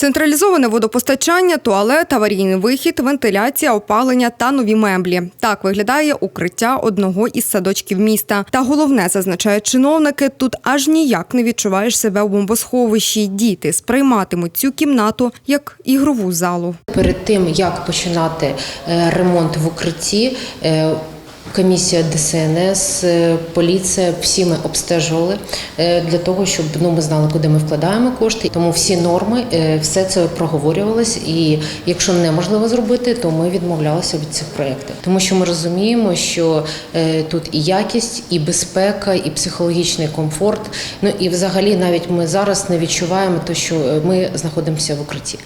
Централізоване водопостачання, туалет, аварійний вихід, вентиляція, опалення та нові меблі. Так виглядає укриття одного із садочків міста. Та головне, зазначають чиновники, тут аж ніяк не відчуваєш себе у бомбосховищі. Діти сприйматимуть цю кімнату як ігрову залу. Перед тим як починати е, ремонт в укритті, е, комісія ДСНС, е, поліція, всі ми обстежували е, для того, щоб ну ми знали, куди ми вкладаємо кошти. Тому всі норми, е, все це проговорювалось. І якщо неможливо зробити, то ми відмовлялися від цих проєктів. Тому що ми розуміємо, що тут і якість, і безпека, і психологічний комфорт. Ну і взагалі навіть ми зараз не відчуваємо те, що ми знаходимося в укритті.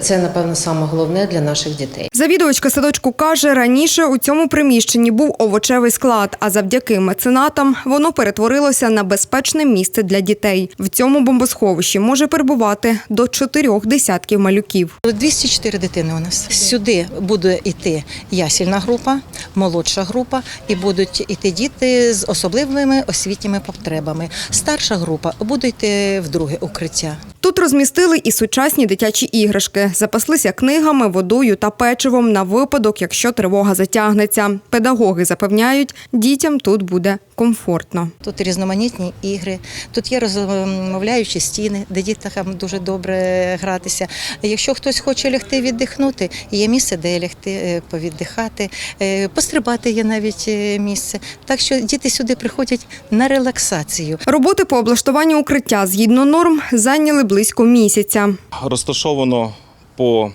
Це напевно саме головне для наших дітей. Завідувачка садочку каже, раніше у цьому приміщенні був овочевий склад, а завдяки меценатам воно перетворилося на безпечне місце для дітей. В цьому бомбосховищі може перебувати до чотирьох десятків малюків. 204 дитини у нас. Сюди буде йти ясільна група, молодша група, і будуть йти діти з особливими освітніми потребами. Старша група буде йти в друге укриття. Тут розмістили і сучасні дитячі іграшки, запаслися книгами, водою та печивом на випадок, якщо тривога затягнеться. Педагоги запевняють, дітям тут буде комфортно. Тут різноманітні ігри, тут є розмовляючі стіни, де діткам дуже добре гратися. Якщо хтось хоче лягти віддихнути, є місце, де лягти е, повіддихати, Е, пострибати є навіть е, місце. Так що діти сюди приходять на релаксацію. Роботи по облаштуванню укриття згідно норм зайняли близько місяця. розташовано по,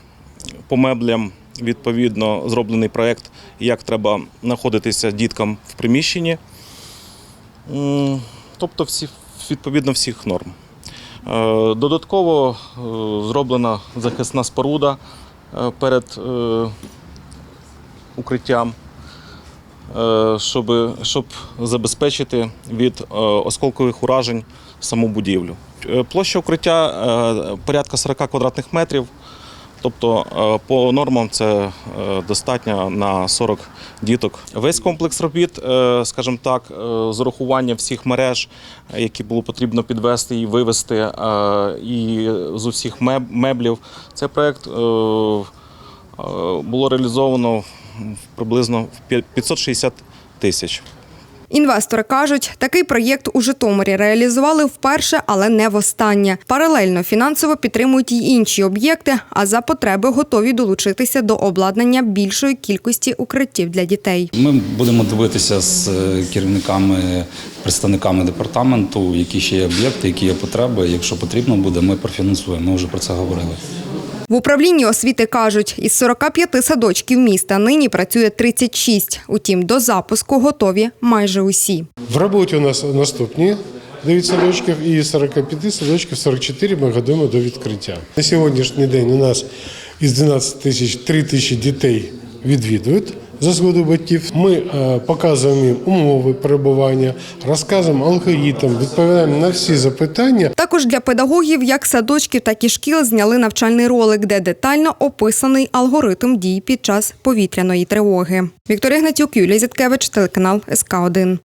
по меблям. Відповідно, зроблений проєкт, як треба знаходитися діткам в приміщенні. Тобто, всі, відповідно всіх норм. Е, Додатково е, зроблена захисна споруда е, перед укриттям, щоб, щоб забезпечити від е, осколкових уражень саму будівлю. Е, Площа укриття е, порядка 40 квадратних метрів. Тобто е, по нормам це е, достатньо на 40 діток. Весь комплекс робіт, е, скажімо так, е, з урахуванням всіх мереж, е, які було потрібно підвести і вивести, е, і з усіх меб- меблів. Цей проєкт е, е, було реалізовано в- приблизно в п'я- 560 тисяч. Інвестори кажуть, такий проєкт у Житомирі реалізували вперше, але не востаннє. Паралельно фінансово підтримують й інші об'єкти, а за потреби готові долучитися до обладнання більшої кількості укриттів для дітей. Ми будемо дивитися з е, керівниками, представниками департаменту, які ще є об'єкти, які є потреби. Якщо потрібно буде, ми профінансуємо. Ми вже про це говорили. В управлінні освіти кажуть, із 45 садочків міста нині працює 36. Утім, до запуску готові майже усі. В роботі у нас наступні 9 садочків і з 45 садочків 44 ми годуємо до відкриття. На сьогоднішній день у нас із 12 тисяч 3 тисячі дітей відвідують за згоду батьків. Ми е, показуємо їм умови перебування, розказуємо алгоритм, відповідаємо на всі запитання. Також для педагогів як садочків, так і шкіл зняли навчальний ролик, де детально описаний алгоритм дій під час повітряної тривоги. Вікторія Гнатюк, Юлія Зіткевич, телеканал СК 1